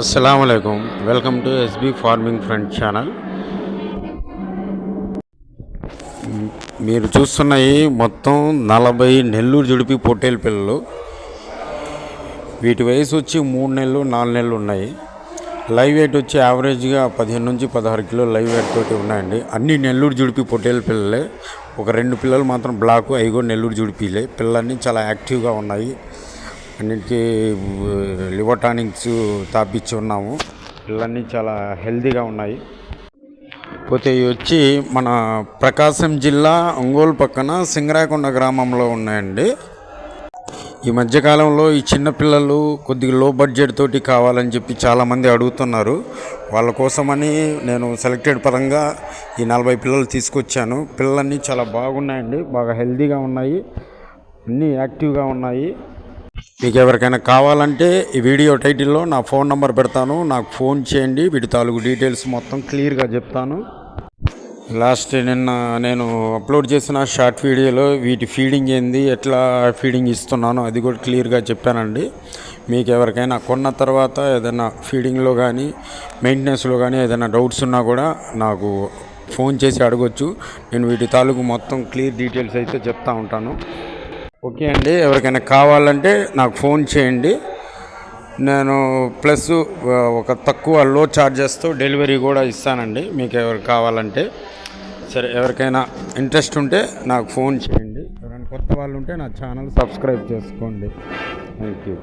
అస్సలం welcome to SB farming friend channel మీరు చూస్తున్నాయి మొత్తం నలభై నెల్లూరు జుడిపి పొట్టేలు పిల్లలు. వీటి వయసు వచ్చి మూడు నెలలు నాలుగు నెలలు ఉన్నాయి. లైవ్ వెయిట్ వచ్చి యావరేజ్గా పదిహేను నుంచి పదహారు కిలో లైవ్ వెయిట్ తోటి ఉన్నాయండి. అన్ని నెల్లూరు జుడిపి పొట్టేలు పిల్లలే. ఒక రెండు పిల్లలు మాత్రం బ్లాక్ ఐగో నెల్లూరు జుడిపిలే. పిల్లలన్నీ చాలా యాక్టివ్గా ఉన్నాయి. అన్నిటికీ లివర్ టానిక్స్ తాపించి ఉన్నాము. ఇవన్నీ చాలా హెల్తీగా ఉన్నాయి. పోతే ఇవి వచ్చి మన ప్రకాశం జిల్లా ఒంగోలు పక్కన సింగరాకొండ గ్రామంలో ఉన్నాయండి. ఈ మధ్యకాలంలో ఈ చిన్న పిల్లలు కొద్దిగా లో బడ్జెట్ తోటి కావాలని చెప్పి చాలామంది అడుగుతున్నారు. వాళ్ళ కోసమని నేను సెలెక్టెడ్ పరంగా ఈ నలభై పిల్లలు తీసుకొచ్చాను. పిల్లలన్నీ చాలా బాగున్నాయండి బాగా హెల్తీగా ఉన్నాయి. అన్నీ యాక్టివ్గా ఉన్నాయి. మీకు ఎవరికైనా కావాలంటే ఈ వీడియో టైటిల్లో నా ఫోన్ నెంబర్ పెడతాను. నాకు ఫోన్ చేయండి. వీటి తాలూకు డీటెయిల్స్ మొత్తం క్లియర్గా చెప్తాను. లాస్ట్ నిన్న నేను అప్లోడ్ చేసిన షార్ట్ వీడియోలో వీటి ఫీడింగ్ ఏంది ఎట్లా ఫీడింగ్ ఇస్తున్నానో అది కూడా క్లియర్గా చెప్పానండి. మీకు ఎవరికైనా కొన్న తర్వాత ఏదైనా ఫీడింగ్లో కానీ మెయింటెనెన్స్లో కానీ ఏదైనా డౌట్స్ ఉన్నా కూడా నాకు ఫోన్ చేసి అడగొచ్చు. నేను వీటి తాలూకు మొత్తం క్లియర్ డీటెయిల్స్ అయితే చెప్తా ఉంటాను. ఓకే అండి. ఎవరికైనా కావాలంటే నాకు ఫోన్ చేయండి. నేను ప్లస్ ఒక తక్కువ లో ఛార్జెస్తో డెలివరీ కూడా ఇస్తానండి. మీకు ఎవరు కావాలంటే. సరే ఎవరికైనా ఇంట్రెస్ట్ ఉంటే నాకు ఫోన్ చేయండి. ఎవరైనా కొత్త వాళ్ళు ఉంటే నా ఛానల్ సబ్స్క్రైబ్ చేసుకోండి. Thank you